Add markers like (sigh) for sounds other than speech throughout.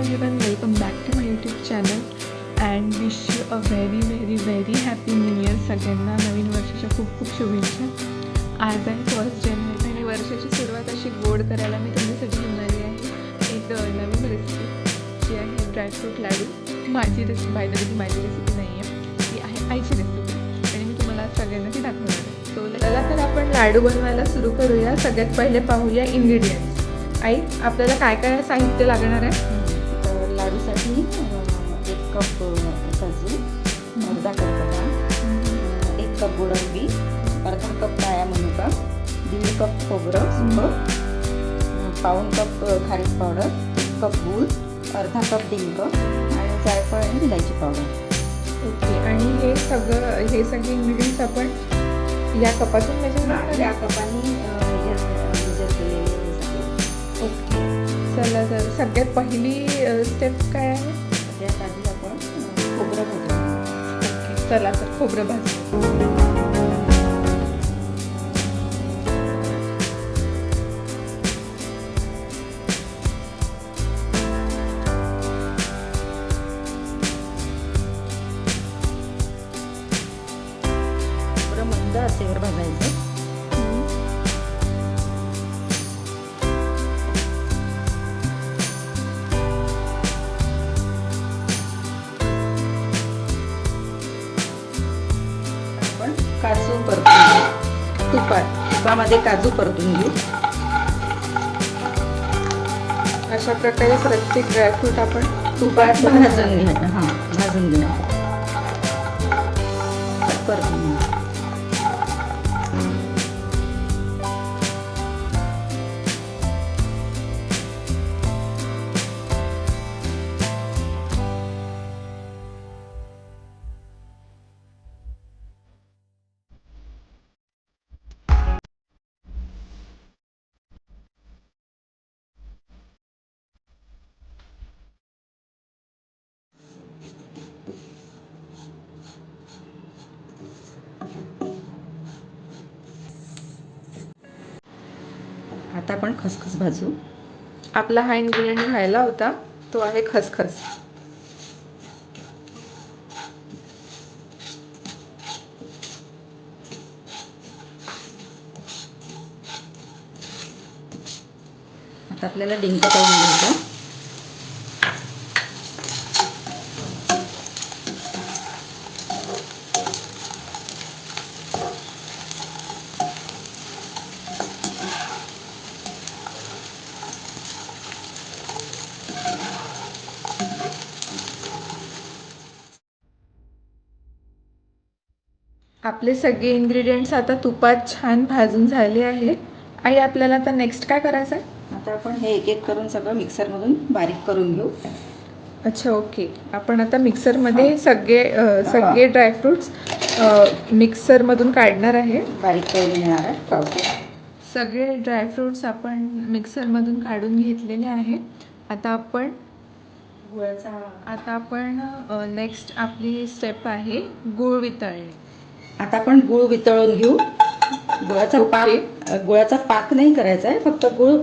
everyone, welcome back to my YouTube channel and wish you a very very very happy new year सगळ्यांना. नवीन वर्षाच्या खूप खूप शुभेच्छा. आज आहे फर्स्ट जानेवारी आणि वर्षाची सुरुवात अशी गोड करायला मी तुमच्यासाठी घेऊन आली आहे. एक नवीन रेसिपी जी आहे ड्रायफ्रूट लाडू. माझी रेसिपी बाय ती माझी रेसिपी नाही आहे. ती आहे आईची रेसिपी आणि मी तुम्हाला सगळ्यांना ती दाखवणार आहे. सो चला तर आपण लाडू बनवायला सुरू करूया. सगळ्यात पहिले पाहूया इंग्रेडियंट्स आई आपल्याला काय काय साहित्य लागणार आहे? अं, एक कप काजू अर्धा कप बदाम एक कप गोडंबी अर्धा कप काळ्या मनुका दीड कप खोबरं सुकं अं, पाऊण कप खारीक पावडर एक कप गूळ अर्धा कप डिंक आणि जायफळ आणि इलायची पावडर. ओके आणि हे सगळं हे सगळे इंग्रेडियंट्स आपण या कपातून मेजर या कपाने चला तर सगळ्यात पहिली स्टेप काय आहे? सगळ्यात आधी आपण खोबरं ओके चला तर खोबरं भाजू काजू परतून घेऊ तुपात तुपामध्ये काजू परतून घेऊ अशा प्रकारे प्रत्येक ड्रायफ्रूट आपण तुपात भाजून घ्यायचं हां भाजून घेऊ आता आपण खसखस भाजू. आपला हा इन्ग्रेडियंट व्हायला होता तो आहे खसखस. आता आपल्याला डिंक करून घ्यायचा. आपले सगळे इन्ग्रेडियंट्स आता तुपात छान भाजून झाले आहे आई आपल्याला आता नेक्स्ट काय करायचं आहे? आता आपण हे एक एक करून सगळं मिक्सरमधून बारीक करून घेऊ. अच्छा ओके आपण आता मिक्सरमध्ये सगळे सगळे ड्रायफ्रुट्स मिक्सरमधून काढणार आहे. बारीक करून घेणार आहे. सगळे ड्रायफ्रुट्स आपण मिक्सरमधून काढून घेतलेले आहे आता आपण गुळाचा आता आपण नेक्स्ट आपली स्टेप आहे गूळ वितळणे. आता आपण गुळ वितळून घेऊ. गुळाचा पाक गुळाचा पाक नाही करायचा आहे फक्त गुळ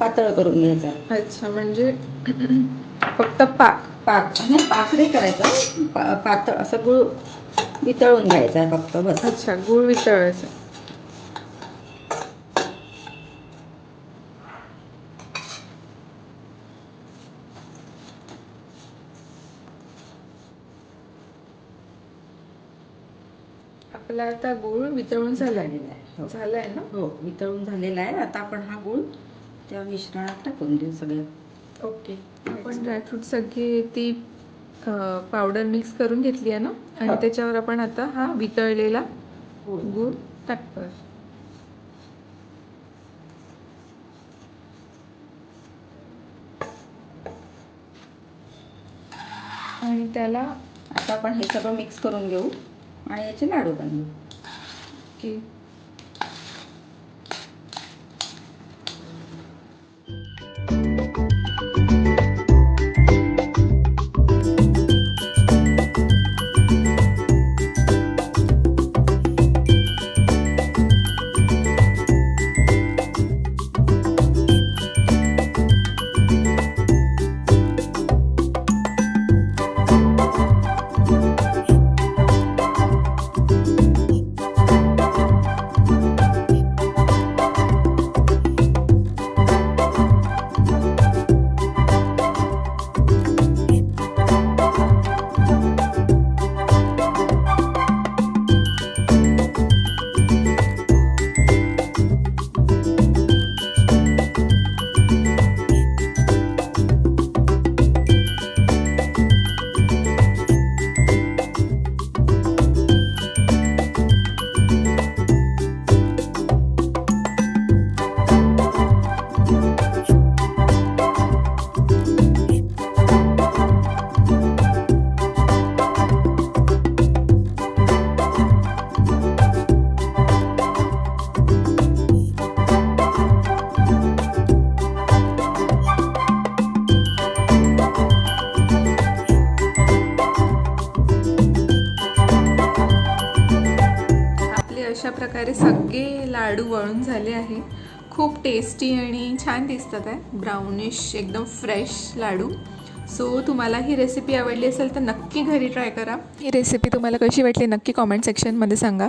पातळ करून घ्यायचा आहे. अच्छा म्हणजे (clears throat) फक्त पाक. पाक. नाही पाक नाही करायचा. पातळ असं गुळ वितळून घ्यायचा आहे फक्त बस. अच्छा गूळ वितळायचं आपला आता गूळ वितळून झालेला आहे हो. झालाय ना? हो वितळून झालेला आहे. आता आपण हा गुळ त्या मिश्रणात टाकून देऊ सगळ्यात ओके. आपण ड्रायफ्रूट सगळे ती पावडर मिक्स करून घेतली आहे ना? आणि हो. त्याच्यावर आपण आता हा वितळलेला गुळ गूळ टाकतोय. आणि त्याला आता आपण हे सगळं मिक्स करून घेऊ. आणि याचे लाडू बनवू. की अशा प्रकारे सगळे लाडू वळून झाले आहे. खूप टेस्टी आणि छान दिसतात आहे. ब्राउनिश एकदम फ्रेश लाडू. सो तुम्हाला ही रेसिपी आवडली असेल तर नक्की घरी ट्राय करा. ही रेसिपी तुम्हाला कशी वाटली नक्की कॉमेंट सेक्शनमध्ये सांगा.